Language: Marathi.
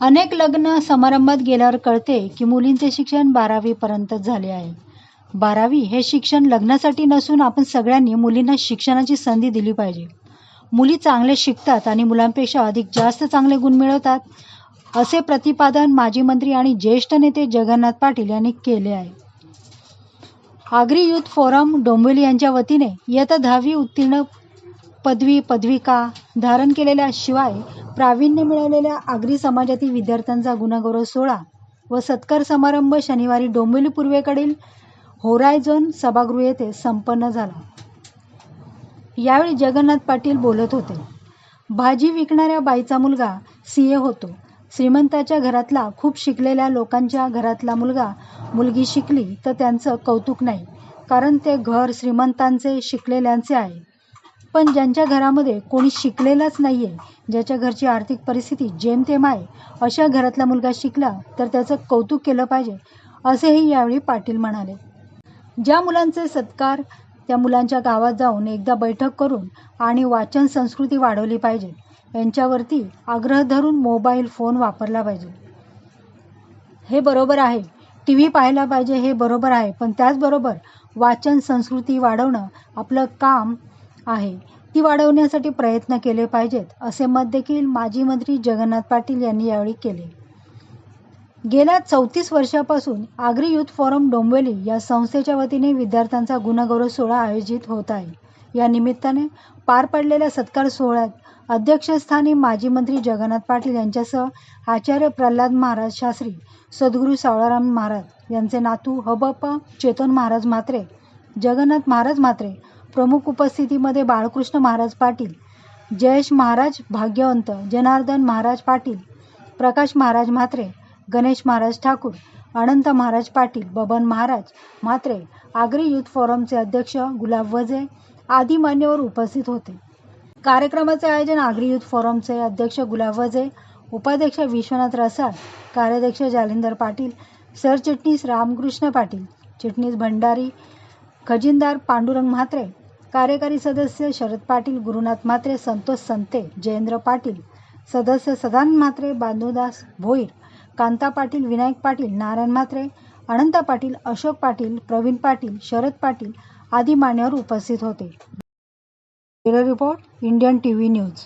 अनेक लग्न समारंभात गेल्यावर कळते की मुलींचे शिक्षण बारावीपर्यंतच झाले आहे. बारावी हे शिक्षण लग्नासाठी नसून आपण सगळ्यांनी मुलींना शिक्षणाची संधी दिली पाहिजे. मुली चांगले शिकतात आणि मुलांपेक्षा अधिक जास्त चांगले गुण मिळवतात असे प्रतिपादन माजी मंत्री आणि ज्येष्ठ नेते जगन्नाथ पाटील यांनी केले आहे. आगरी युथ फोरम डोंबिवली यांच्या वतीने इयत्ता दहावी उत्तीर्ण पदवी पदविका धारण केलेल्या शिवाय प्रावीण्य मिळवलेल्या आगरी समाजातील विद्यार्थ्यांचा गुणगौरव सोहळा व सत्कार समारंभ शनिवारी डोंबिवली पूर्वेकडील होरायझोन सभागृह येथे संपन्न झाला. यावेळी जगन्नाथ पाटील बोलत होते. भाजी विकणाऱ्या बाईचा मुलगा सी ए होतो. श्रीमंताच्या घरातला खूप शिकलेल्या लोकांच्या घरातला मुलगा मुलगी शिकली तर त्यांचं कौतुक नाही. कारण ते घर श्रीमंतांचे शिकलेल्यांचे आहे. पण ज्यांच्या घरामध्ये कोणी शिकलेलाच नाही आहे ज्याच्या घरची आर्थिक परिस्थिती जेमतेम आहे अशा घरातला मुलगा शिकला तर त्याचं कौतुक केलं पाहिजे असेही यावेळी पाटील म्हणाले. ज्या मुलांचे सत्कार त्या मुलांच्या गावात जाऊन एकदा बैठक करून आणि वाचन संस्कृती वाढवली पाहिजे यांच्यावरती आग्रह धरून मोबाईल फोन वापरला पाहिजे. हे बरोबर आहे. टी व्ही पाहायला पाहिजे हे बरोबर आहे. पण त्याचबरोबर वाचन संस्कृती वाढवणं आपलं काम आहे. ती वाढवण्यासाठी प्रयत्न केले पाहिजेत असे मत देखील माजी मंत्री जगन्नाथ पाटील यांनी यावेळी केले. गेल्या चौतीस वर्षापासून आगरी युथ फोरम डोंबिवली या संस्थेच्या वतीने विद्यार्थ्यांचा गुणगौरव सोहळा आयोजित होत आहे. या निमित्ताने पार पडलेल्या सत्कार सोहळ्यात अध्यक्षस्थानी माजी मंत्री जगन्नाथ पाटील यांच्यासह आचार्य प्रल्हाद महाराज शास्त्री सद्गुरू सावळाराम महाराज यांचे नातू हबप्पा चेतन महाराज म्हात्रे जगन्नाथ महाराज म्हात्रे प्रमुख उपस्थितीमध्ये बाळकृष्ण महाराज पाटील जयेश महाराज भाग्यवंत जनार्दन महाराज पाटील प्रकाश महाराज म्हात्रे गणेश महाराज ठाकूर अनंत महाराज पाटील बबन महाराज म्हात्रे आगरी युथ फोरमचे अध्यक्ष गुलाब वजे आदी मान्यवर उपस्थित होते. कार्यक्रमाचे आयोजन आगरी युथ फोरमचे अध्यक्ष गुलाब वजे उपाध्यक्ष विश्वनाथ रसाळ कार्याध्यक्ष जालिंदर पाटील सरचिटणीस रामकृष्ण पाटील चिटणीस भंडारी खजिनदार पांडुरंग म्हात्रे कार्यकारी सदस्य शरद पाटील गुरुनाथ म्हात्रे संतोष संते जयेंद्र पाटील सदस्य सदान म्हात्रे बांधुदास भोईर कांता पाटील विनायक पाटील नारायण म्हात्रे अनंत पाटील अशोक पाटील प्रवीण पाटील शरद पाटील आदी मान्यवर उपस्थित होते. Report Indian T V news.